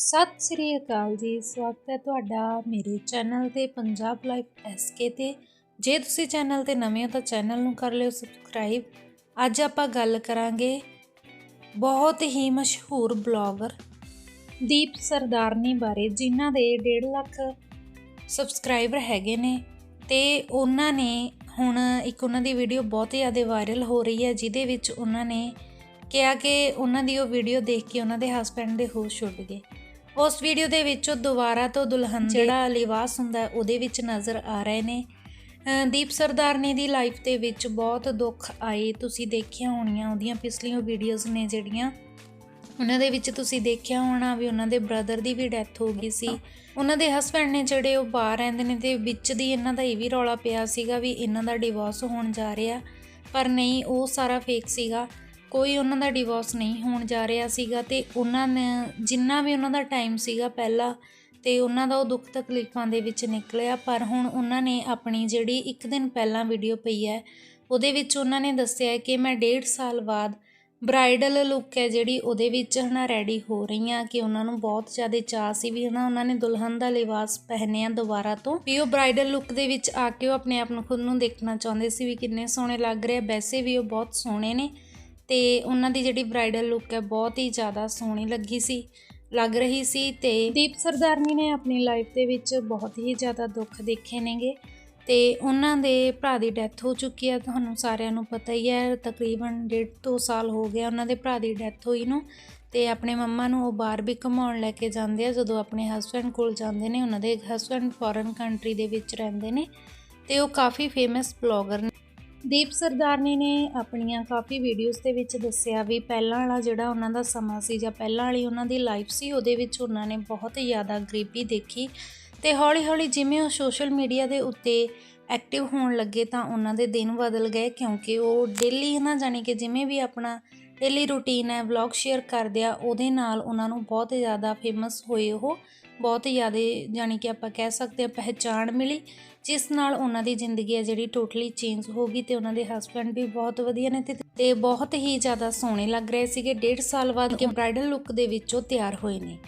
ਸਤਿ ਸ੍ਰੀ ਅਕਾਲ ਜੀ। ਸਵਾਗਤ ਹੈ ਤੁਹਾਡਾ ਮੇਰੇ ਚੈਨਲ ਤੇ ਪੰਜਾਬ ਲਾਈਫ ਐਸਕੇ ਤੇ। ਜੇ ਤੁਸੀਂ ਚੈਨਲ ਤੇ ਨਵੇਂ ਹੋ ਤਾਂ ਚੈਨਲ ਨੂੰ ਕਰ ਲਿਓ ਸਬਸਕ੍ਰਾਈਬ। ਅੱਜ ਆਪਾਂ ਗੱਲ ਕਰਾਂਗੇ ਬਹੁਤ ਹੀ ਮਸ਼ਹੂਰ ਬਲੌਗਰ ਦੀਪ ਸਰਦਾਰਨੀ ਬਾਰੇ, ਜਿਨ੍ਹਾਂ ਦੇ 1.5 ਲੱਖ ਸਬਸਕ੍ਰਾਈਬਰ ਹੈਗੇ ਨੇ ਤੇ ਉਹਨਾਂ ਨੇ ਹੁਣ ਇੱਕ ਉਹਨਾਂ ਦੀ ਵੀਡੀਓ ਬਹੁਤ ਜ਼ਿਆਦਾ ਵਾਇਰਲ ਹੋ ਰਹੀ ਹੈ, ਜਿਹਦੇ ਵਿੱਚ ਉਹਨਾਂ ਨੇ ਕਿਹਾ ਕਿ ਉਹਨਾਂ ਦੀ ਉਹ ਵੀਡੀਓ ਦੇਖ ਕੇ ਉਹਨਾਂ ਦੇ ਹਸਬੰਡ ਦੇ ਹੋਸ਼ ਉੱਡ ਗਏ। ਉਸ ਵੀਡੀਓ ਦੇ ਵਿੱਚ ਉਹ ਦੁਬਾਰਾ ਤੋਂ ਦੁਲਹਨ ਜਿਹੜਾ ਲਿਵਾਸ ਹੁੰਦਾ ਉਹਦੇ ਵਿੱਚ ਨਜ਼ਰ ਆ ਰਹੇ ਨੇ। ਦੀਪ ਸਰਦਾਰਨੀ ਦੀ ਲਾਈਫ ਦੇ ਵਿੱਚ ਬਹੁਤ ਦੁੱਖ ਆਏ। ਤੁਸੀਂ ਦੇਖਿਆ ਹੋਣੀਆਂ ਉਹਦੀਆਂ ਪਿਛਲੀਆਂ ਵੀਡੀਓਜ਼ ਨੇ ਜਿਹੜੀਆਂ। ਉਹਨਾਂ ਦੇ ਵਿੱਚ ਤੁਸੀਂ ਦੇਖਿਆ ਹੋਣਾ ਵੀ ਉਹਨਾਂ ਦੇ ਬ੍ਰਦਰ ਦੀ ਵੀ ਡੈਥ ਹੋ ਗਈ ਸੀ। ਉਹਨਾਂ ਦੇ ਹਸਬੰਡ ਨੇ ਜਿਹੜੇ ਉਹ ਬਾਹਰ ਰਹਿੰਦੇ ਨੇ ਤੇ ਵਿੱਚ ਦੀ ਇਹਨਾਂ ਦਾ ਇਹ ਵੀ ਰੌਲਾ ਪਿਆ ਸੀਗਾ ਵੀ ਇਹਨਾਂ ਦਾ ਡਿਵੋਰਸ ਹੋਣ ਜਾ ਰਿਹਾ। ਪਰ ਨਹੀਂ ਉਹ ਸਾਰਾ ਫੇਕ ਸੀਗਾ। ਕੋਈ ਉਹਨਾਂ ਦਾ ਡਿਵੋਰਸ ਨਹੀਂ ਹੋਣ ਜਾ ਰਿਹਾ ਸੀਗਾ ਤੇ ਉਹਨਾਂ ਨੇ, ਜਿੰਨਾ ਵੀ ਉਹਨਾਂ ਦਾ ਟਾਈਮ ਸੀਗਾ ਪਹਿਲਾਂ ਤੇ ਉਹਨਾਂ ਦਾ ਉਹ ਦੁੱਖ ਤਕਲੀਫਾਂ ਦੇ ਵਿੱਚ ਨਿਕਲਿਆ, ਪਰ ਹੁਣ ਉਹਨਾਂ ਨੇ ਆਪਣੀ ਜਿਹੜੀ ਇੱਕ ਦਿਨ ਪਹਿਲਾਂ ਵੀਡੀਓ ਪਈ ਹੈ, ਉਹਦੇ ਵਿੱਚ ਉਹਨਾਂ ਨੇ ਦੱਸਿਆ ਕਿ ਮੈਂ ਡੇਢ ਸਾਲ ਬਾਅਦ ਬ੍ਰਾਈਡਲ ਲੁੱਕ ਹੈ ਜਿਹੜੀ, ਉਹਦੇ ਵਿੱਚ ਹਨਾ ਰੈਡੀ ਹੋ ਰਹੀਆਂ ਕਿ ਉਹਨਾਂ ਨੂੰ ਬਹੁਤ ਜ਼ਿਆਦਾ ਚਾਅ ਸੀ ਵੀ ਹਨਾ ਉਹਨਾਂ ਨੇ ਦੁਲਹਨ ਦਾ ਲਿਬਾਸ ਪਹਿਨਿਆ ਦੁਬਾਰਾ ਤੋਂ। ਵੀ ਉਹ ਬ੍ਰਾਈਡਲ ਲੁੱਕ ਦੇ ਵਿੱਚ ਆ ਕੇ ਉਹ ਆਪਣੇ ਆਪ ਨੂੰ ਖੁਦ ਨੂੰ ਦੇਖਣਾ ਚਾਹੁੰਦੇ ਸੀ ਵੀ ਕਿੰਨੇ ਸੋਹਣੇ ਲੱਗ ਰਹੇ ਆ, ਵੈਸੇ ਵੀ ਉਹ ਬਹੁਤ ਸੋਹਣੇ ਨੇ। ਤੇ ਉਹਨਾਂ ਦੀ ਜਿਹੜੀ ਬ੍ਰਾਈਡਲ ਲੁੱਕ ਹੈ, ਬਹੁਤ ਹੀ ਜ਼ਿਆਦਾ ਸੋਹਣੀ ਲੱਗੀ ਸੀ, ਲੱਗ ਰਹੀ ਸੀ ਤੇ ਦੀਪ ਸਰਦਾਰਨੀ ਨੇ ਆਪਣੀ ਲਾਈਫ ਦੇ ਵਿੱਚ ਬਹੁਤ ਹੀ ਜ਼ਿਆਦਾ ਦੁੱਖ ਦੇਖੇ ਨੇਗੇ ਤੇ ਉਹਨਾਂ ਦੇ ਭਰਾ ਦੀ ਡੈਥ ਹੋ ਚੁੱਕੀ ਹੈ, ਤੁਹਾਨੂੰ ਸਾਰਿਆਂ ਨੂੰ ਪਤਾ ਹੀ ਹੈ, ਤਕਰੀਬਨ ਡੇਢ ਦੋ ਸਾਲ ਹੋ ਗਿਆ ਉਹਨਾਂ ਦੇ ਭਰਾ ਦੀ ਡੈਥ ਹੋਈ ਨੂੰ ਤੇ ਆਪਣੇ ਮੰਮਾ ਨੂੰ ਉਹ ਬਾਹਰ ਵੀ ਘੁਮਾਉਣ ਲੈ ਕੇ ਜਾਂਦੇ ਆ, ਜਦੋਂ ਆਪਣੇ ਹਸਬੰਡ ਕੋਲ ਜਾਂਦੇ ਨੇ, ਉਹਨਾਂ ਦੇ ਹਸਬੰਡ ਫੋਰਨ ਕੰਟਰੀ ਦੇ ਵਿੱਚ ਰਹਿੰਦੇ ਨੇ ਤੇ ਉਹ ਕਾਫੀ ਫੇਮਸ ਬਲੌਗਰ ਨੇ। ਦੀਪ ਸਰਦਾਰਨੀ ਨੇ ਆਪਣੀਆਂ ਕਾਫੀ ਵੀਡੀਓਜ਼ ਦੇ ਵਿੱਚ ਦੱਸਿਆ ਵੀ ਪਹਿਲਾਂ ਵਾਲਾ ਜਿਹੜਾ ਉਹਨਾਂ ਦਾ ਸਮਾਂ ਸੀ ਜਾਂ ਪਹਿਲਾਂ ਵਾਲੀ ਉਹਨਾਂ ਦੀ ਲਾਈਫ ਸੀ, ਉਹਦੇ ਵਿੱਚ ਉਹਨਾਂ ਨੇ ਬਹੁਤ ਜ਼ਿਆਦਾ ਗਰੀਬੀ ਦੇਖੀ ਤੇ ਹੌਲੀ-ਹੌਲੀ ਜਿਵੇਂ ਉਹ ਸੋਸ਼ਲ ਮੀਡੀਆ ਦੇ ਉੱਤੇ ਐਕਟਿਵ ਹੋਣ ਲੱਗੇ ਤਾਂ ਉਹਨਾਂ ਦੇ ਦਿਨ ਬਦਲ ਗਏ ਕਿਉਂਕਿ ਉਹ ਡੇਲੀ ਨਾ, ਜਾਣੀ ਕਿ ਜਿਵੇਂ ਵੀ ਆਪਣਾ ਡੇਲੀ ਰੂਟੀਨ ਹੈ ਵਲੌਗ ਸ਼ੇਅਰ ਕਰਦੇ ਆ, ਉਹਦੇ ਨਾਲ ਉਹਨਾਂ ਨੂੰ ਬਹੁਤ ਜ਼ਿਆਦਾ ਫੇਮਸ ਹੋਏ ਉਹ, ਬਹੁਤ ਜ਼ਿਆਦਾ ਜਾਣੀ ਕਿ ਆਪਾਂ ਕਹਿ ਸਕਦੇ ਆ ਪਹਿਚਾਣ ਮਿਲੀ, ਜਿਸ ਨਾਲ ਉਹਨਾਂ ਦੀ ਜ਼ਿੰਦਗੀ ਹੈ ਜਿਹੜੀ ਟੋਟਲੀ ਚੇਂਜ ਹੋ ਗਈ ਤੇ ਉਹਨਾਂ ਦੇ ਹਸਬੰਡ ਵੀ ਬਹੁਤ ਵਧੀਆ ਨੇ ਤੇ ਤੇ ਬਹੁਤ ਹੀ ਜ਼ਿਆਦਾ ਸੋਹਣੇ ਲੱਗ ਰਹੇ ਸੀਗੇ, ਡੇਢ ਸਾਲ ਬਾਅਦ ਕਿ ਬ੍ਰਾਈਡਲ ਲੁੱਕ ਦੇ ਵਿੱਚ ਉਹ ਤਿਆਰ ਹੋਏ ਨੇ।